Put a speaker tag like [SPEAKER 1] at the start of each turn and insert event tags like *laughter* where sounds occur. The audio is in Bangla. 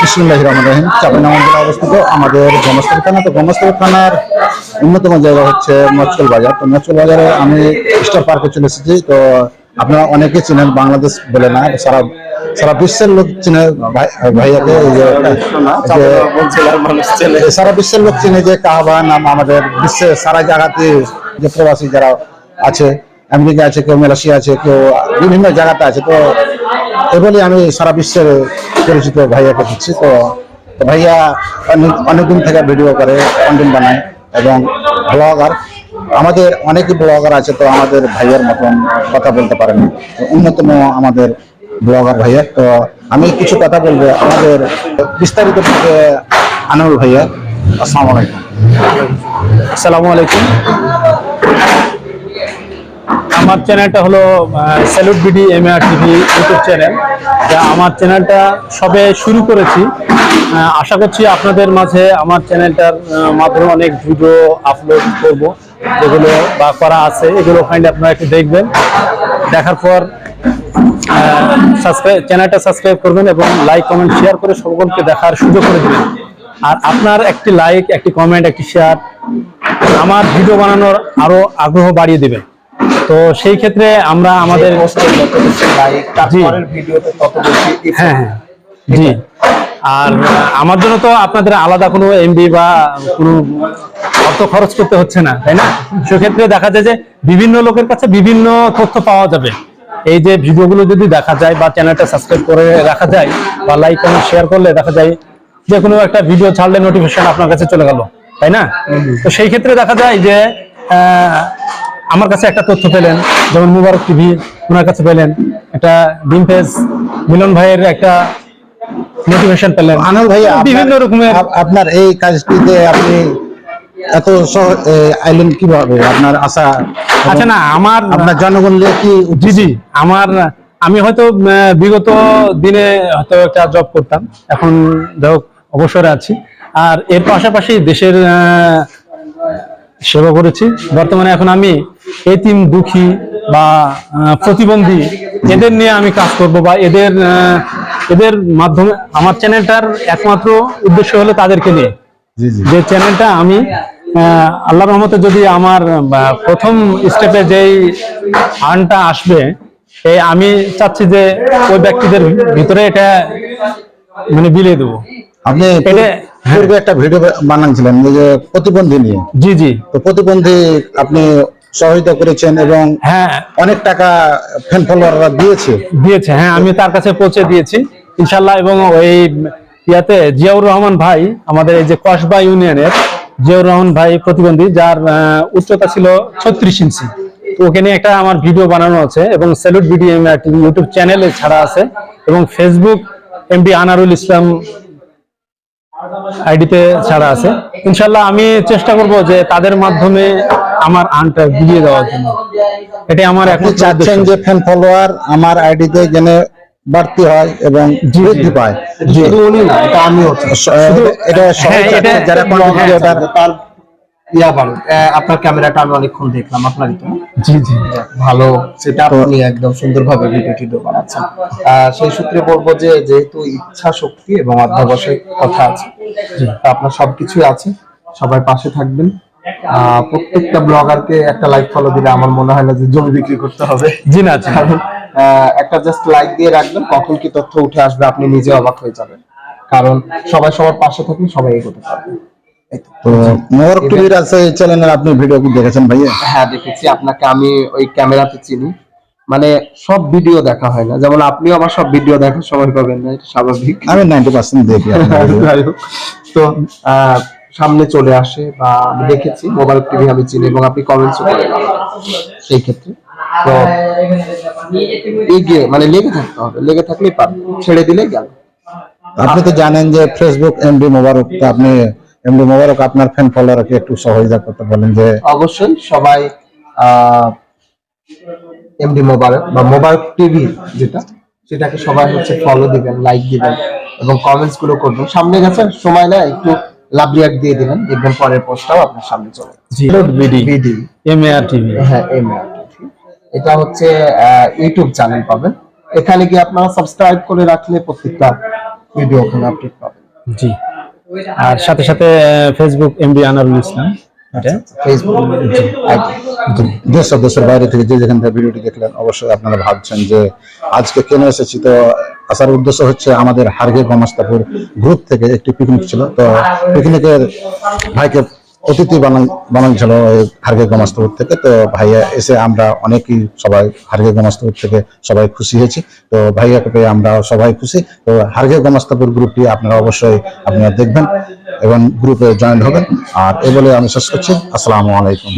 [SPEAKER 1] বিসমুল্লাহ রহমান অবস্থিত আমাদের থানা। তো থানার অন্যতম জায়গা হচ্ছে মচকল বাজার। তো মচকল বাজারে আমি স্টার পার্কে চলে এসেছি। তো আপনারা অনেকে চিনেন, বাংলাদেশ বলে না সারা সারা বিশ্বের লোক চিনে ভাইয়াকে সারা বিশ্বের লোক চিনে যে কাহাবা নাম আমাদের বিশ্বের সারা জায়গাতে যে প্রবাসী যারা আছে, আমেরিকা আছে, কেউ মালয়েশিয়া আছে, কেউ বিভিন্ন জায়গাতে আছে। তো এগুলি আমি সারা বিশ্বের পরিচিত ভাইয়াকে দিচ্ছি তো ভাইয়া অনেক অনেকদিন থেকে ভিডিও করে কন্টেন্ট বানায় এবং ব্লগার। আমাদের অনেকই ব্লগার আছে, তো আমাদের ভাইয়ার মতন কথা বলতে পারেন অন্যতম আমাদের ব্লগার ভাইয়া। তো আমি কিছু কথা বলব আমাদের বিস্তারিত আনোয়ার ভাইয়া। আসসালামু আলাইকুম।
[SPEAKER 2] আসসালামু আলাইকুম। আমার চ্যানেলটা হলো salute BD M R TV YouTube channel যা আমার চ্যানেলটা সবে শুরু করেছি। আশা করছি আপনাদের মাঝে আমার চ্যানেলটার মাধ্যমে অনেক ভিডিও আপলোড করব, যেগুলো বা করা আছে, এগুলো ফাইন্ড আপনারা একটু দেখবেন। দেখার পর সাবস্ক্রাইব চ্যানেলটা সাবস্ক্রাইব করবেন এবং লাইক কমেন্ট শেয়ার করে সকলকে দেখার সুযোগ করে দেবেন। আর আপনার একটি লাইক একটি কমেন্ট একটি শেয়ার আমার ভিডিও বানানোর আরও আগ্রহ বাড়িয়ে দেবে তো সেই ক্ষেত্রে আমরা আমাদের হ্যাঁ হ্যাঁ। জি। আর আমার জন্য তো আপনাদের আলাদা কোনো এমবি বা কোনো অর্থ খরচ করতে হচ্ছে না তাই না? সেক্ষেত্রে দেখা যায় যে বিভিন্ন লোকের কাছে বিভিন্ন তথ্য পাওয়া যাবে। এই যে ভিডিওগুলো যদি দেখা যায় বা চ্যানেলটা সাবস্ক্রাইব করে রাখা যায় বা লাইক কমেন্ট শেয়ার করলে দেখা যায় যে কোনো একটা ভিডিও ছাড়লে নোটিফিকেশন আপনার কাছে চলে গেল তাই না? তো সেই ক্ষেত্রে দেখা যায় যে আহ, আমার কাছে একটা তথ্য পেলেন যেমন মুবারক টিভি ওনার কাছে পেলেন। একটা ডিম পেজ মিলন ভাইয়ের একটা মোটিভেশন পেলেন।
[SPEAKER 1] ভাইয়া আপনার-
[SPEAKER 2] বিভিন্ন রকমের
[SPEAKER 1] আপনার এই কাজটিতে আপনি এত আইলেন কীভাবে? আপনার আশা
[SPEAKER 2] আচ্ছা না আমার
[SPEAKER 1] আপনার জনগণ কি
[SPEAKER 2] জি জি আমার আমি হয়তো বিগত দিনে হয়তো একটা জব করতাম। এখন যাই হোক অবসরে আছি। আর এর পাশাপাশি দেশের সেবা করেছি। বর্তমানে এখন আমি এতিম দুঃখী বা প্রতিবন্ধী এদের নিয়ে আমি কাজ করব বা এদের এদের মাধ্যমে আমার চ্যানেলটার একমাত্র উদ্দেশ্য হলো তাদেরকে নিয়ে। যে চ্যানেলটা আমি আহ, আল্লাহর রহমতে যদি আমার প্রথম স্টেপে যেই আর্নটা আসবে এই আমি চাচ্ছি যে ওই ব্যক্তিদের ভিতরে এটা মানে বিলিয়ে দেবো।
[SPEAKER 1] আপনি একটা ভিডিও বানাচ্ছিলেন যে প্রতিবন্ধী নিয়ে।
[SPEAKER 2] জি জি।
[SPEAKER 1] তো প্রতিবন্ধী আপনি সহায়তা করেছেন এবং
[SPEAKER 2] হ্যাঁ।
[SPEAKER 1] অনেক টাকা ফ্যান ফলোয়াররা দিয়েছে।
[SPEAKER 2] দিয়েছে হ্যাঁ আমি তার কাছে পৌঁছে দিয়েছি ইনশাল্লাহ এবং ওই ইয়াতে জিয়াউর রহমান ভাই আমাদের এই যে কসবা ইউনিয়নের জিয়াউর রহমান ভাই প্রতিবন্ধী যার উচ্চতা ছিল ছত্রিশ ইঞ্চি। তো ওকে নিয়ে একটা আমার ভিডিও বানানো আছে এবং স্যালুট ভিডিও ইউটিউব চ্যানেলে ছাড়া আছে এবং ফেসবুক এমডি আনারুল ইসলাম আইডিতে ছাড়া আছে। ইনশাল্লাহ আমি চেষ্টা করব যে তাদের মাধ্যমে আমার আনটা বুঝিয়ে দেওয়ার জন্য। এটাই আমার এখন
[SPEAKER 1] চাচ্ছেন যে ফ্যান ফলোয়ার আমার আইডিতে যেন বাড়তি হয় এবং বৃদ্ধি পায়।
[SPEAKER 3] শুধু উনি না এটা আমিও
[SPEAKER 1] এটা সবাই
[SPEAKER 2] হ্যাঁ, এটা-
[SPEAKER 1] যারা content
[SPEAKER 2] হ্যাঁ,
[SPEAKER 3] তার ইয়া আহ, আপনার ক্যামেরাটা আমি অনেকক্ষণ দেখলাম আপনারই তো।
[SPEAKER 2] জি জি।
[SPEAKER 3] ভালো সেটা আপনি একদম সুন্দরভাবে ভিডিও টিডিও বানাচ্ছেন। আহ, সেই সূত্রে বলব যে যেহেতু ইচ্ছা শক্তি এবং অধ্যাবসায়িক কথা আছে তা আপনার সবকিছুই আছে। সবাই পাশে থাকবেন। প্রত্যেকটা ব্লগারকে একটা লাইক ফলো দিলে আমার মনে হয় না যে জমি বিক্রি করতে হবে।
[SPEAKER 2] জি না
[SPEAKER 3] কারণ একটা জাস্ট লাইক দিয়ে রাখবেন কখন কি তথ্য উঠে আসবে আপনি নিজে অবাক হয়ে যাবেন। কারণ সবাই সবার পাশে থাকলে সবাই এগোতে পারবে। এই তো।
[SPEAKER 1] চ্যানেলের আপনি ভিডিও কি দেখেছেন ভাইয়া?
[SPEAKER 3] হ্যাঁ দেখেছি। আপনাকে আমি ওই ক্যামেরাতে চিনি। মানে সব ভিডিও দেখা হয় না। যেমন আপনিও আমার সব ভিডিও দেখার সময় পাবেন না এটা স্বাভাবিক।
[SPEAKER 1] আমি দেখি *laughs*
[SPEAKER 3] তো সামনে চলে আসে বা আমি দেখেছি মোবাইল টিভি আমি চিনি এবং আপনি কমেন্টস করেন। সেই ক্ষেত্রে। তো এগিয়ে মানে লেগে থাকতে হবে লেগে থাকলেই পারবে ছেড়ে দিলে গেল।
[SPEAKER 1] আপনি তো জানেন যে ফেসবুক এমডি মোবারক তো আপনি এমডি মোবারক আপনার ফ্যান ফলোয়ারকে একটু সহযোগিতা করতে বলেন যে
[SPEAKER 3] অবশ্যই সবাই এমডি মোবারক বা মোবারক টিভি যেটা সেটাকে সবাই হচ্ছে ফলো দিবেন লাইক দিবেন এবং কমেন্টসগুলো করবেন। সামনে গেছে সময় না একটু দিয়ে দিবেন দেখবেন পরের পোস্টটাও আপনার সামনে চলে
[SPEAKER 2] বিডি টিভি
[SPEAKER 3] হ্যাঁ এটা হচ্ছে ইউটিউব চ্যানেল পাবেন। এখানে গিয়ে আপনারা সাবস্ক্রাইব করে রাখলে প্রত্যেকটা ভিডিও ওখানে আপডেট পাবেন।
[SPEAKER 2] জি। আর সাথে সাথে ফেসবুক এমবি আনারুল ইসলাম
[SPEAKER 1] দেশ দেশের বাইরে থেকে যে যেখান থেকে ভিডিওটি দেখলেন অবশ্যই আপনারা ভাবছেন যে আজকে কেন এসেছি তো আসার উদ্দেশ্য হচ্ছে আমাদের হারগে গমাস্তাপুর গ্রুপ থেকে একটি পিকনিক ছিল। তো পিকনিকের ভাইকে অতিথি বানান বানাচ্ছিল হারগে গমাস্তাপুর থেকে। তো ভাইয়া এসে আমরা অনেকেই সবাই হারগে গমাস্তাপুর থেকে সবাই খুশি হয়েছি। তো ভাইয়াকে পেয়ে আমরা সবাই খুশি। তো হারগে গমাস্তাপুর গ্রুপটি আপনারা অবশ্যই আপনারা দেখবেন এবং গ্রুপে জয়েন হবেন। আর এ বলে আমি শেষ করছি। আসসালামু আলাইকুম।